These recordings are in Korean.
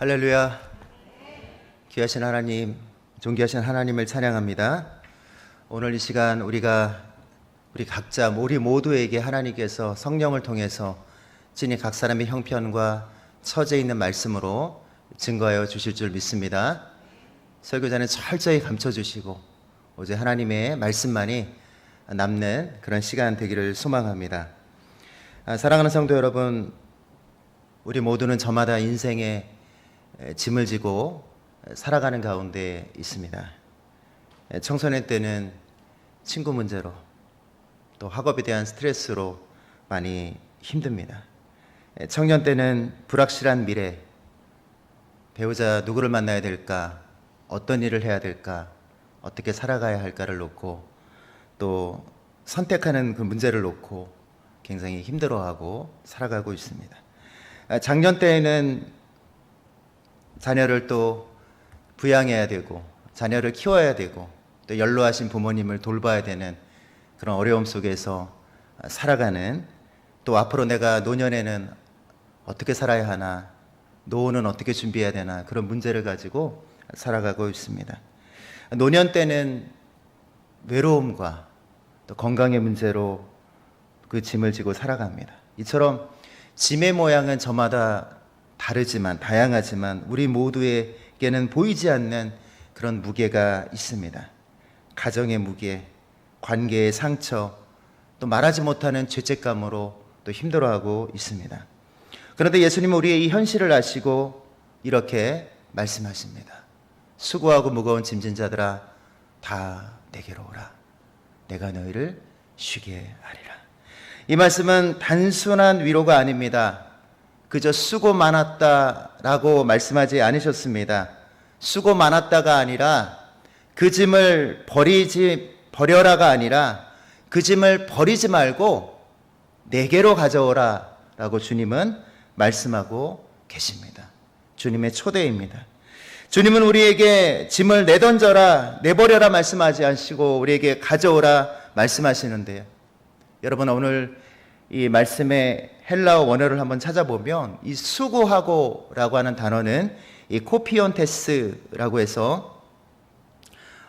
할렐루야. 귀하신 하나님, 존귀하신 하나님을 찬양합니다. 오늘 이 시간 우리가 우리 각자 우리 모두에게 하나님께서 성령을 통해서 진히 각 사람의 형편과 처져 있는 말씀으로 증거하여 주실 줄 믿습니다. 설교자는 철저히 감춰 주시고 오직 하나님의 말씀만이 남는 그런 시간 되기를 소망합니다. 아, 사랑하는 성도 여러분, 우리 모두는 저마다 인생에 에, 짐을 지고 에, 살아가는 가운데 있습니다. 에, 청소년 때는 친구 문제로 또 학업에 대한 스트레스로 많이 힘듭니다. 에, 청년 때는 불확실한 미래, 배우자 누구를 만나야 될까, 어떤 일을 해야 될까, 어떻게 살아가야 할까를 놓고 또 선택하는 그 문제를 놓고 굉장히 힘들어하고 살아가고 있습니다. 아, 작년 때에는 자녀를 또 부양해야 되고 자녀를 키워야 되고 또 연로하신 부모님을 돌봐야 되는 그런 어려움 속에서 아, 살아가는 또 앞으로 내가 노년에는 어떻게 살아야 하나 노후는 어떻게 준비해야 되나 그런 문제를 가지고 살아가고 있습니다. 노년 때는 외로움과 또 건강의 문제로 그 짐을 지고 살아갑니다. 이처럼 짐의 모양은 저마다 다르지만 다양하지만 우리 모두에게는 보이지 않는 그런 무게가 있습니다. 가정의 무게, 관계의 상처, 또 말하지 못하는 죄책감으로 또 힘들어하고 있습니다. 그런데 예수님은 우리의 이 현실을 아시고 이렇게 말씀하십니다. 수고하고 무거운 짐진 자들아 다 내게로 오라. 내가 너희를 쉬게 하리라. 이 말씀은 단순한 위로가 아닙니다. 그저 수고 많았다라고 말씀하지 않으셨습니다. 수고 많았다가 아니라 그 짐을 버리지 버려라가 아니라 그 짐을 버리지 말고 내게로 가져오라라고 주님은 말씀하고 계십니다. 주님의 초대입니다. 주님은 우리에게 짐을 내던져라, 내버려라 말씀하지 않으시고 우리에게 가져오라 말씀하시는데요. 여러분 오늘 이 말씀의 헬라어 원어를 한번 찾아보면 이 수고하고라고 하는 단어는 이 코피온테스라고 해서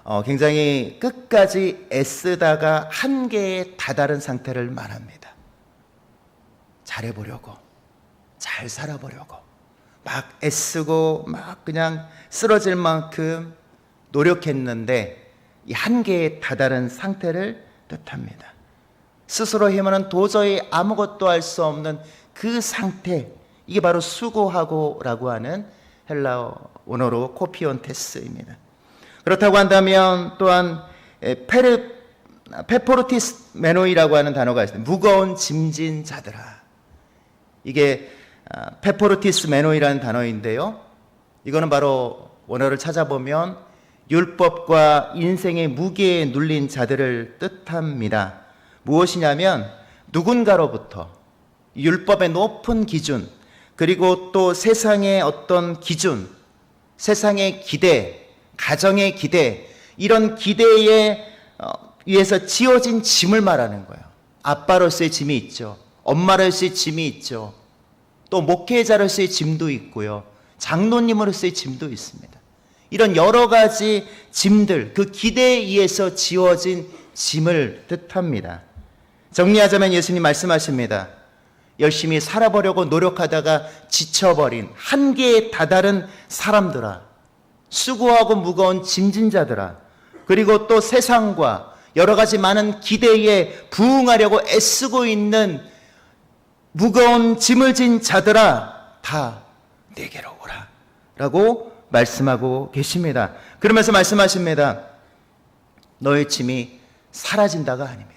어, 굉장히 끝까지 애쓰다가 한계에 다다른 상태를 말합니다. 잘해보려고, 잘 살아보려고, 막 애쓰고 막 그냥 쓰러질 만큼 노력했는데 이 한계에 다다른 상태를 뜻합니다. 스스로 힘으로는 도저히 아무것도 할 수 없는 그 상태, 이게 바로 수고하고라고 하는 헬라어 원어로 코피온테스입니다. 그렇다고 한다면 또한 에, 페르 페포르티스 메노이라고 하는 단어가 있습니다. 무거운 짐진 자들아. 이게 아, 페포르티스 메노이라는 단어인데요. 이거는 바로 원어를 찾아보면 율법과 인생의 무게에 눌린 자들을 뜻합니다. 무엇이냐면 누군가로부터 율법의 높은 기준 그리고 또 세상의 어떤 기준, 세상의 기대, 가정의 기대 이런 기대에 어, 위해서 지어진 짐을 말하는 거예요. 아빠로서의 짐이 있죠. 엄마로서의 짐이 있죠. 또 목회자로서의 짐도 있고요. 장로님으로서의 짐도 있습니다. 이런 여러 가지 짐들, 그 기대에 의해서 지어진 짐을 뜻합니다. 정리하자면 예수님 말씀하십니다. 열심히 살아보려고 노력하다가 지쳐버린 한계에 다다른 사람들아, 수고하고 무거운 짐진자들아, 그리고 또 세상과 여러 가지 많은 기대에 부응하려고 애쓰고 있는 무거운 짐을 진 자들아, 다 내게로 오라. 라고 말씀하고 계십니다. 그러면서 말씀하십니다. 너의 짐이 사라진다가 아닙니다.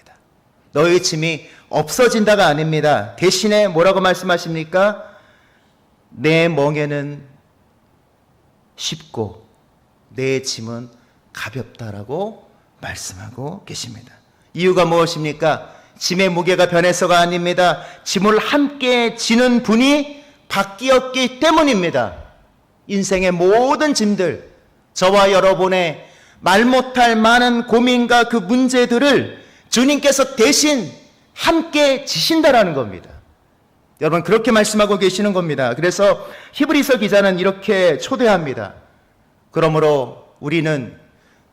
너의 짐이 없어진다가 아닙니다. 대신에 뭐라고 말씀하십니까? 내 멍에는 쉽고 내 짐은 가볍다라고 말씀하고 계십니다. 이유가 무엇입니까? 짐의 무게가 변해서가 아닙니다. 짐을 함께 지는 분이 바뀌었기 때문입니다. 인생의 모든 짐들, 저와 여러분의 말 못할 많은 고민과 그 문제들을 주님께서 대신 함께 지신다라는 겁니다. 여러분 그렇게 말씀하고 계시는 겁니다. 그래서 히브리서 기자는 이렇게 초대합니다. 그러므로 우리는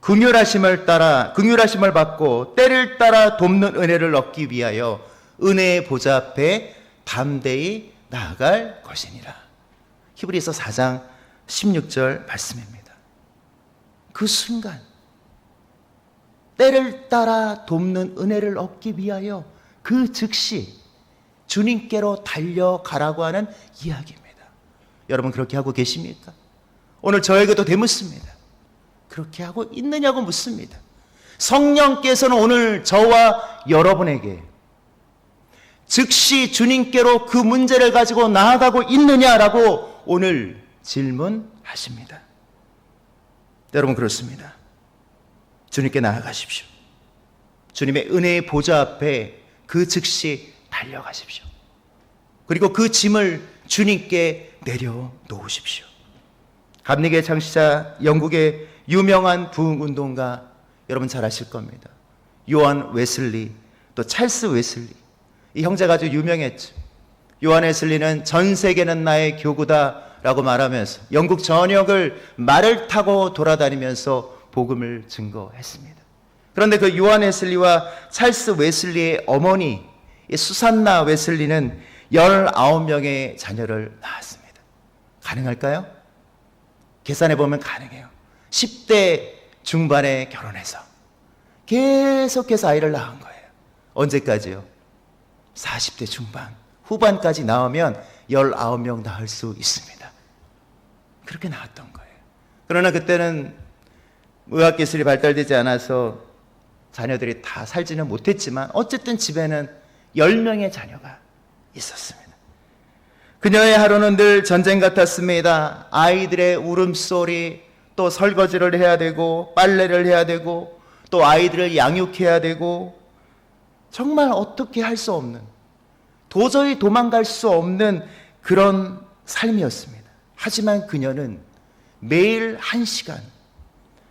긍휼하심을 따라 긍휼하심을 받고 때를 따라 돕는 은혜를 얻기 위하여 은혜의 보좌 앞에 담대히 나아갈 것이니라. 히브리서 4장 16절 말씀입니다. 그 순간 때를 따라 돕는 은혜를 얻기 위하여 그 즉시 주님께로 달려가라고 하는 이야기입니다. 여러분 그렇게 하고 계십니까? 오늘 저에게도 되묻습니다. 그렇게 하고 있느냐고 묻습니다. 성령께서는 오늘 저와 여러분에게 즉시 주님께로 그 문제를 가지고 나아가고 있느냐라고 오늘 질문하십니다. 여러분 그렇습니다. 주님께 나아가십시오. 주님의 은혜의 보좌 앞에 그 즉시 달려가십시오. 그리고 그 짐을 주님께 내려놓으십시오. 감리계 창시자 영국의 유명한 부흥운동가 여러분 잘 아실 겁니다. 요한 웨슬리 또 찰스 웨슬리 이 형제가 아주 유명했죠. 요한 웨슬리는 전 세계는 나의 교구다라고 말하면서 영국 전역을 말을 타고 돌아다니면서 복음을 증거했습니다. 그런데 그 요한 웨슬리와 찰스 웨슬리의 어머니 이 수산나 웨슬리는 19명의 자녀를 낳았습니다. 가능할까요? 계산해 보면 가능해요. 10대 중반에 결혼해서 계속해서 아이를 낳은 거예요. 언제까지요? 40대 중반, 후반까지 낳으면 19명 낳을 수 있습니다. 그렇게 낳았던 거예요. 그러나 그때는 의학기술이 발달되지 않아서 자녀들이 다 살지는 못했지만 어쨌든 집에는 10명의 자녀가 있었습니다. 그녀의 하루는 늘 전쟁 같았습니다. 아이들의 울음소리, 또 설거지를 해야 되고, 빨래를 해야 되고, 또 아이들을 양육해야 되고, 정말 어떻게 할 수 없는, 도저히 도망갈 수 없는 그런 삶이었습니다. 하지만 그녀는 매일 한 시간,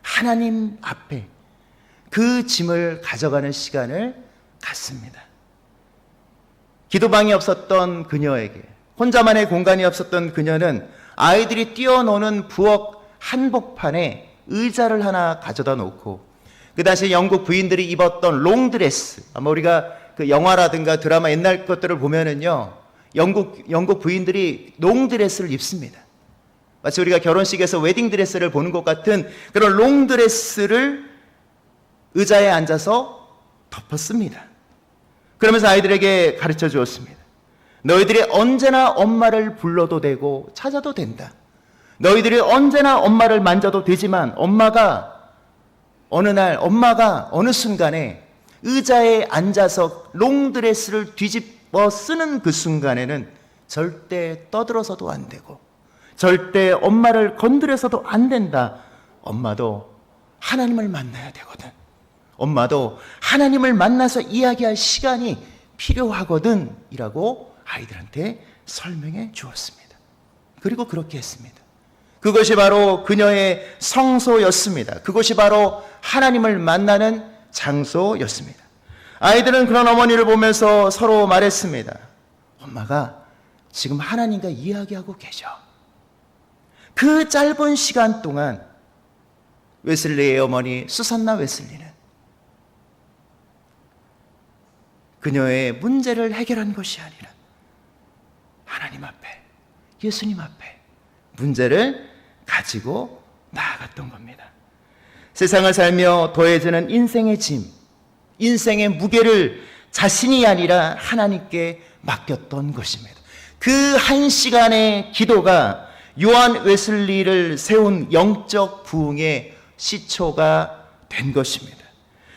하나님 앞에 그 짐을 가져가는 시간을 갖습니다. 기도방이 없었던 그녀에게 혼자만의 공간이 없었던 그녀는 아이들이 뛰어노는 부엌 한복판에 의자를 하나 가져다 놓고 그 당시 영국 부인들이 입었던 롱드레스 아마 우리가 그 영화라든가 드라마 옛날 것들을 보면은요 영국 영국 부인들이 롱드레스를 입습니다. 마치 우리가 결혼식에서 웨딩드레스를 보는 것 같은 그런 롱드레스를 의자에 앉아서 덮었습니다. 그러면서 아이들에게 가르쳐 주었습니다. 너희들이 언제나 엄마를 불러도 되고 찾아도 된다. 너희들이 언제나 엄마를 만져도 되지만 엄마가 어느 날 엄마가 어느 순간에 의자에 앉아서 롱드레스를 뒤집어 쓰는 그 순간에는 절대 떠들어서도 안 되고 절대 엄마를 건드려서도 안 된다. 엄마도 하나님을 만나야 되거든. 엄마도 하나님을 만나서 이야기할 시간이 필요하거든. 이라고 아이들한테 설명해 주었습니다. 그리고 그렇게 했습니다. 그것이 바로 그녀의 성소였습니다. 그것이 바로 하나님을 만나는 장소였습니다. 아이들은 그런 어머니를 보면서 서로 말했습니다. 엄마가 지금 하나님과 이야기하고 계셔. 그 짧은 시간 동안 웨슬리의 어머니 수산나 웨슬리는 그녀의 문제를 해결한 것이 아니라 하나님 앞에, 예수님 앞에 문제를 가지고 나아갔던 겁니다. 세상을 살며 더해지는 인생의 짐, 인생의 무게를 자신이 아니라 하나님께 맡겼던 것입니다. 그 한 시간의 기도가 요한 웨슬리를 세운 영적 부흥의 시초가 된 것입니다.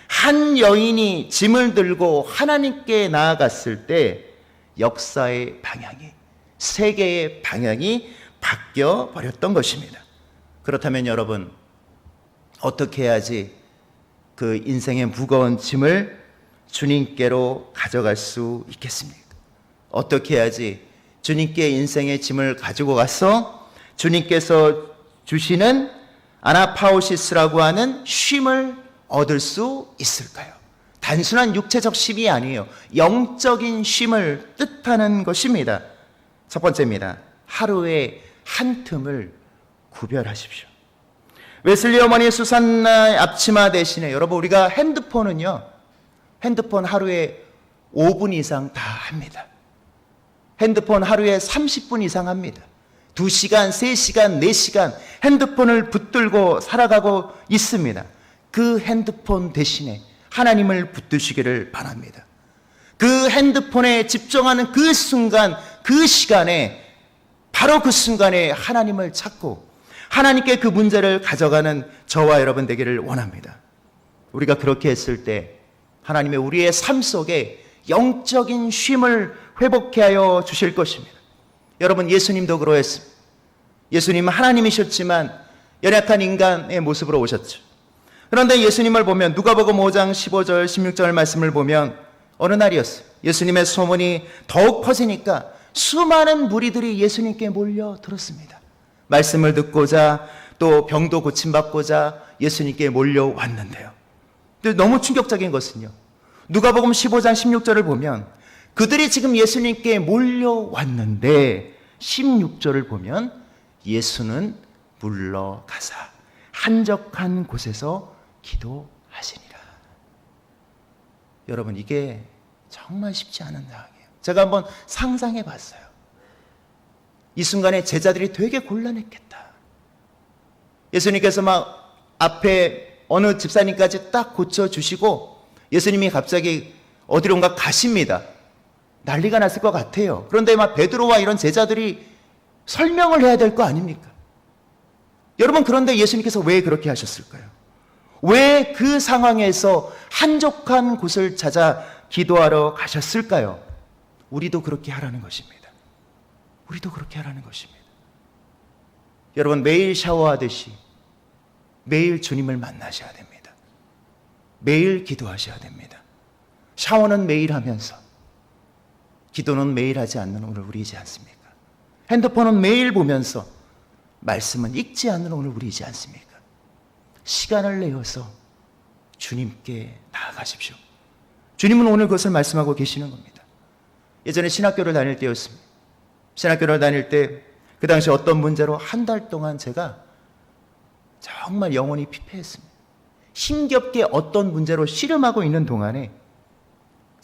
한 여인이 짐을 들고 하나님께 나아갔을 때 역사의 방향이, 세계의 방향이 바뀌어 버렸던 것입니다. 그렇다면 여러분, 어떻게 해야지 그 인생의 무거운 짐을 주님께로 가져갈 수 있겠습니까? 어떻게 해야지 주님께 인생의 짐을 가지고 가서 주님께서 주시는 아나파오시스라고 하는 쉼을 얻을 수 있을까요? 단순한 육체적 쉼이 아니에요. 영적인 쉼을 뜻하는 것입니다. 첫 번째입니다. 하루에 한 틈을 구별하십시오. 웨슬리 어머니의 수산나 앞치마 대신에 여러분 우리가 핸드폰은요. 핸드폰 하루에 5분 이상 다 합니다. 핸드폰 하루에 30분 이상 합니다. 2시간, 3시간, 4시간 핸드폰을 붙들고 살아가고 있습니다. 그 핸드폰 대신에 하나님을 붙드시기를 바랍니다. 그 핸드폰에 집중하는 그 순간, 그 시간에 바로 그 순간에 하나님을 찾고 하나님께 그 문제를 가져가는 저와 여러분 되기를 원합니다. 우리가 그렇게 했을 때 하나님의 우리의 삶 속에 영적인 쉼을 회복해 하여 주실 것입니다. 여러분 예수님도 그러했습니다. 예수님은 하나님이셨지만 연약한 인간의 모습으로 오셨죠. 그런데 예수님을 보면 누가복음 5장 15절 16절 말씀을 보면 어느 날이었어요. 예수님의 소문이 더욱 퍼지니까 수많은 무리들이 예수님께 몰려 들었습니다. 말씀을 듣고자 또 병도 고침받고자 예수님께 몰려왔는데요. 근데 너무 충격적인 것은요. 누가복음 15장 16절을 보면 그들이 지금 예수님께 몰려왔는데 16절을 보면 예수는 물러가사 한적한 곳에서 기도하시니라. 여러분 이게 정말 쉽지 않은 상황이에요. 제가 한번 상상해 봤어요. 이 순간에 제자들이 되게 곤란했겠다. 예수님께서 막 앞에 어느 집사님까지 딱 고쳐주시고 예수님이 갑자기 어디론가 가십니다. 난리가 났을 것 같아요. 그런데 막 베드로와 이런 제자들이 설명을 해야 될 거 아닙니까? 여러분 그런데 예수님께서 왜 그렇게 하셨을까요? 왜 그 상황에서 한적한 곳을 찾아 기도하러 가셨을까요? 우리도 그렇게 하라는 것입니다. 우리도 그렇게 하라는 것입니다. 여러분 매일 샤워하듯이 매일 주님을 만나셔야 됩니다. 매일 기도하셔야 됩니다. 샤워는 매일 하면서 기도는 매일 하지 않는 오늘 우리이지 않습니까? 핸드폰은 매일 보면서 말씀은 읽지 않는 오늘 우리이지 않습니까? 시간을 내어서 주님께 나아가십시오. 주님은 오늘 그것을 말씀하고 계시는 겁니다. 예전에 신학교를 다닐 때였습니다. 신학교를 다닐 때 그 당시 어떤 문제로 한 달 동안 제가 정말 영혼이 피폐했습니다. 힘겹게 어떤 문제로 씨름하고 있는 동안에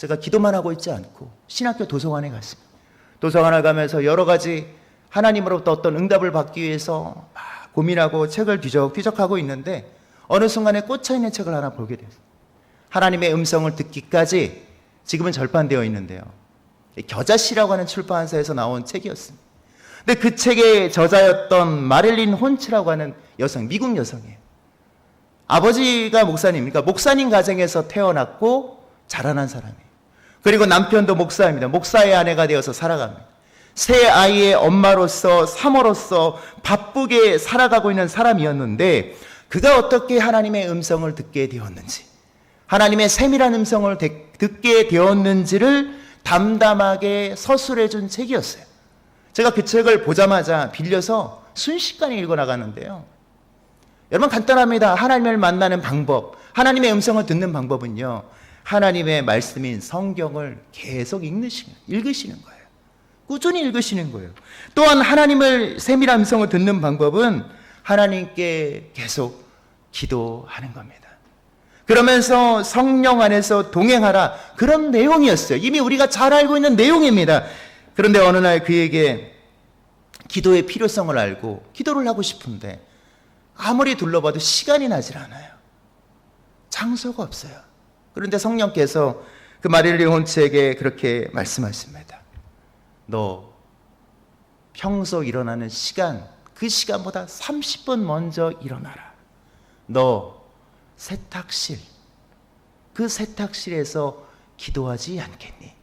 제가 기도만 하고 있지 않고 신학교 도서관에 갔습니다. 도서관을 가면서 여러 가지 하나님으로부터 어떤 응답을 받기 위해서 막 고민하고 책을 뒤적뒤적하고 있는데 어느 순간에 꽂혀 있는 책을 하나 보게 됐어요. 하나님의 음성을 듣기까지 지금은 절판되어 있는데요. 겨자씨라고 하는 출판사에서 나온 책이었습니다. 근데 그 책의 저자였던 마릴린 혼츠라고 하는 여성, 미국 여성이에요. 아버지가 목사님이니까 목사님 가정에서 태어났고 자라난 사람이에요. 그리고 남편도 목사입니다. 목사의 아내가 되어서 살아갑니다. 새 아이의 엄마로서 사모로서 바쁘게 살아가고 있는 사람이었는데 그가 어떻게 하나님의 음성을 듣게 되었는지 하나님의 세밀한 음성을 듣게 되었는지를 담담하게 서술해 준 책이었어요. 제가 그 책을 보자마자 빌려서 순식간에 읽어 나가는데요. 여러분 간단합니다. 하나님을 만나는 방법, 하나님의 음성을 듣는 방법은요. 하나님의 말씀인 성경을 계속 읽으시는, 읽으시는 거예요. 꾸준히 읽으시는 거예요. 또한 하나님을 세밀한 음성을 듣는 방법은 하나님께 계속 기도하는 겁니다. 그러면서 성령 안에서 동행하라. 그런 내용이었어요. 이미 우리가 잘 알고 있는 내용입니다. 그런데 어느 날 그에게 기도의 필요성을 알고 기도를 하고 싶은데 아무리 둘러봐도 시간이 나질 않아요. 장소가 없어요. 그런데 성령께서 그 마릴리 혼츠에게 그렇게 말씀하십니다. 너 평소 일어나는 시간, 그 시간보다 30분 먼저 일어나라. 너 세탁실, 그 세탁실에서 기도하지 않겠니?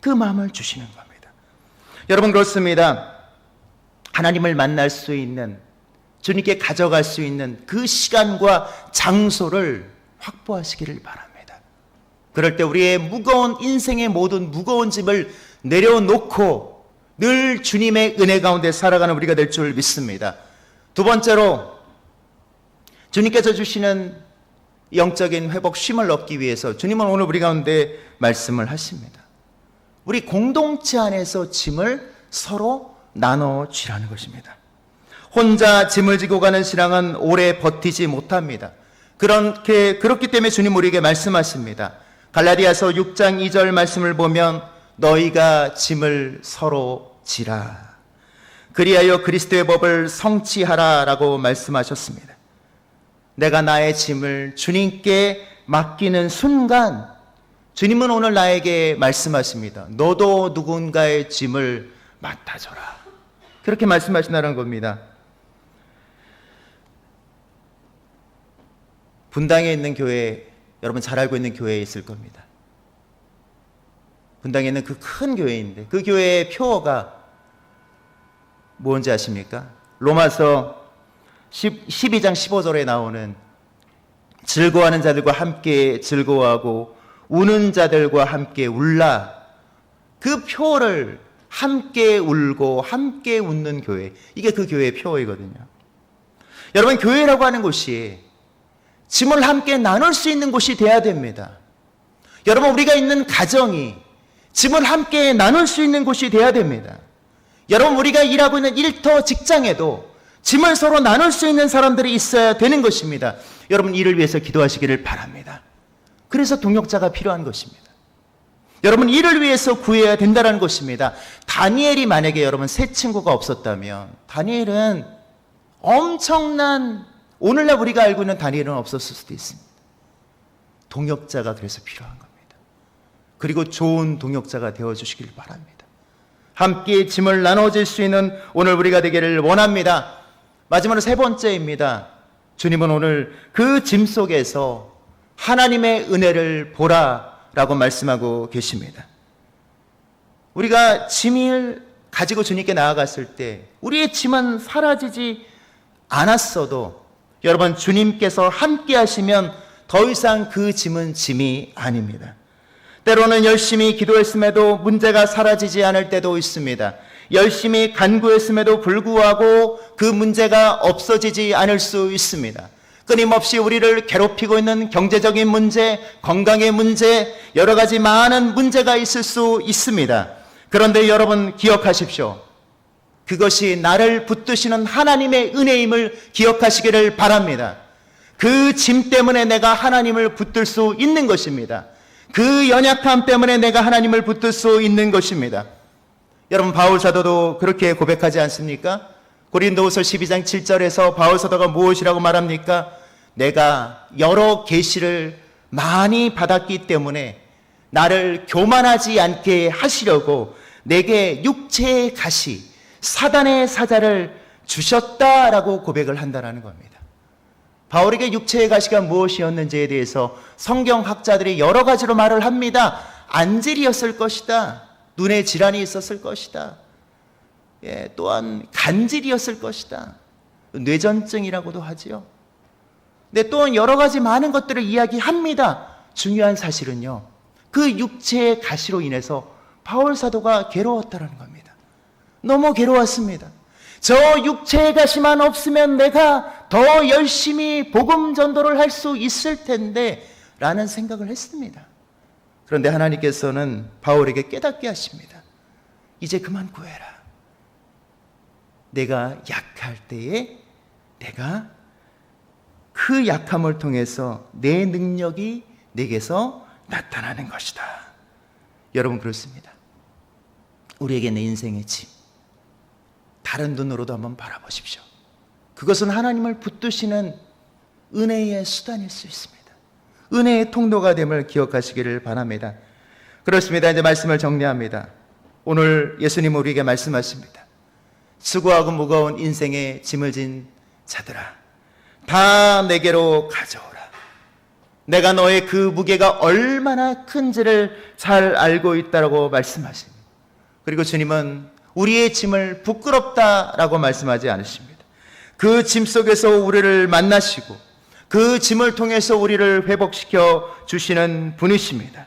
그 마음을 주시는 겁니다. 여러분, 그렇습니다. 하나님을 만날 수 있는, 주님께 가져갈 수 있는 그 시간과 장소를 확보하시기를 바랍니다. 그럴 때 우리의 무거운 인생의 모든 무거운 짐을 내려놓고 늘 주님의 은혜 가운데 살아가는 우리가 될 줄 믿습니다. 두 번째로 주님께서 주시는 영적인 회복 쉼을 얻기 위해서 주님은 오늘 우리 가운데 말씀을 하십니다. 우리 공동체 안에서 짐을 서로 나눠 주라는 것입니다. 혼자 짐을 지고 가는 신앙은 오래 버티지 못합니다. 그렇게, 그렇기 때문에 주님 우리에게 말씀하십니다. 갈라디아서 6장 2절 말씀을 보면 너희가 짐을 서로 지라. 그리하여 그리스도의 법을 성취하라 라고 말씀하셨습니다. 내가 나의 짐을 주님께 맡기는 순간 주님은 오늘 나에게 말씀하십니다. 너도 누군가의 짐을 맡아줘라. 그렇게 말씀하신다는 겁니다. 분당에 있는 교회, 여러분 잘 알고 있는 교회에 있을 겁니다. 분당에 있는 그 큰 교회인데 그 교회의 표어가 뭔지 아십니까? 로마서 10, 12장 15절에 나오는 즐거워하는 자들과 함께 즐거워하고 우는 자들과 함께 울라. 그 표어를 함께 울고 함께 웃는 교회. 이게 그 교회의 표어이거든요. 여러분, 교회라고 하는 곳이 짐을 함께 나눌 수 있는 곳이 돼야 됩니다. 여러분, 우리가 있는 가정이 짐을 함께 나눌 수 있는 곳이 돼야 됩니다. 여러분, 우리가 일하고 있는 일터 직장에도 짐을 서로 나눌 수 있는 사람들이 있어야 되는 것입니다. 여러분, 이를 위해서 기도하시기를 바랍니다. 그래서 동역자가 필요한 것입니다. 여러분, 이를 위해서 구해야 된다는 것입니다. 다니엘이 만약에 여러분 새 친구가 없었다면, 다니엘은 엄청난, 오늘날 우리가 알고 있는 다니엘은 없었을 수도 있습니다. 동역자가 그래서 필요한 겁니다. 그리고 좋은 동역자가 되어 주시길 바랍니다. 함께 짐을 나눠질 수 있는 오늘 우리가 되기를 원합니다. 마지막으로 세 번째입니다. 주님은 오늘 그 짐 속에서 하나님의 은혜를 보라 라고 말씀하고 계십니다. 우리가 짐을 가지고 주님께 나아갔을 때 우리의 짐은 사라지지 않았어도 여러분 주님께서 함께 하시면 더 이상 그 짐은 짐이 아닙니다. 때로는 열심히 기도했음에도 문제가 사라지지 않을 때도 있습니다. 열심히 간구했음에도 불구하고 그 문제가 없어지지 않을 수 있습니다. 끊임없이 우리를 괴롭히고 있는 경제적인 문제, 건강의 문제, 여러 가지 많은 문제가 있을 수 있습니다. 그런데 여러분 기억하십시오. 그것이 나를 붙드시는 하나님의 은혜임을 기억하시기를 바랍니다. 그 짐 때문에 내가 하나님을 붙들 수 있는 것입니다. 그 연약함 때문에 내가 하나님을 붙들 수 있는 것입니다. 여러분 바울 사도도 그렇게 고백하지 않습니까? 고린도후서 12장 7절에서 바울 사도가 무엇이라고 말합니까? 내가 여러 계시를 많이 받았기 때문에 나를 교만하지 않게 하시려고 내게 육체의 가시, 사단의 사자를 주셨다라고 고백을 한다라는 겁니다. 바울에게 육체의 가시가 무엇이었는지에 대해서 성경학자들이 여러 가지로 말을 합니다. 안질이었을 것이다. 눈에 질환이 있었을 것이다. 예, 또한 간질이었을 것이다. 뇌전증이라고도 하지요. 근데 또 여러 가지 많은 것들을 이야기합니다. 중요한 사실은요. 그 육체의 가시로 인해서 바울 사도가 괴로웠다는 겁니다. 너무 괴로웠습니다. 저 육체의 가시만 없으면 내가 더 열심히 복음 전도를 할 수 있을 텐데 라는 생각을 했습니다. 그런데 하나님께서는 바울에게 깨닫게 하십니다. 이제 그만 구해라. 내가 약할 때에 내가 그 약함을 통해서 내 능력이 내게서 나타나는 것이다. 여러분 그렇습니다. 우리에게 내 인생의 짐, 다른 눈으로도 한번 바라보십시오. 그것은 하나님을 붙드시는 은혜의 수단일 수 있습니다. 은혜의 통로가 됨을 기억하시기를 바랍니다. 그렇습니다. 이제 말씀을 정리합니다. 오늘 예수님 우리에게 말씀하십니다. 수고하고 무거운 인생의 짐을 진 자들아, 다 내게로 가져오라. 내가 너의 그 무게가 얼마나 큰지를 잘 알고 있다라고 말씀하십니다. 그리고 주님은 우리의 짐을 부끄럽다라고 말씀하지 않으십니다. 그 짐 속에서 우리를 만나시고 그 짐을 통해서 우리를 회복시켜 주시는 분이십니다.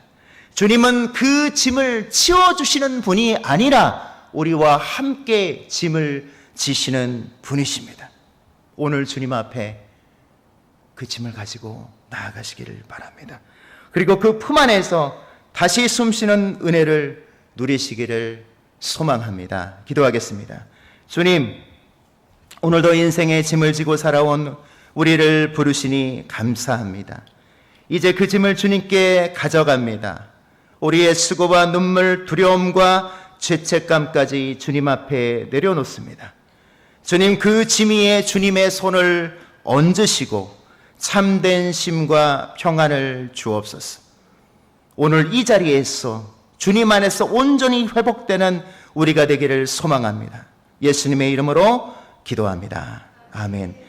주님은 그 짐을 치워주시는 분이 아니라 우리와 함께 짐을 지시는 분이십니다. 오늘 주님 앞에 그 짐을 가지고 나아가시기를 바랍니다. 그리고 그 품 안에서 다시 숨쉬는 은혜를 누리시기를 소망합니다. 기도하겠습니다. 주님, 오늘도 인생의 짐을 지고 살아온 우리를 부르시니 감사합니다. 이제 그 짐을 주님께 가져갑니다. 우리의 수고와 눈물, 두려움과 죄책감까지 주님 앞에 내려놓습니다. 주님 그 짐 위에 주님의 손을 얹으시고 참된 심과 평안을 주옵소서. 오늘 이 자리에서 주님 안에서 온전히 회복되는 우리가 되기를 소망합니다. 예수님의 이름으로 기도합니다. 아멘.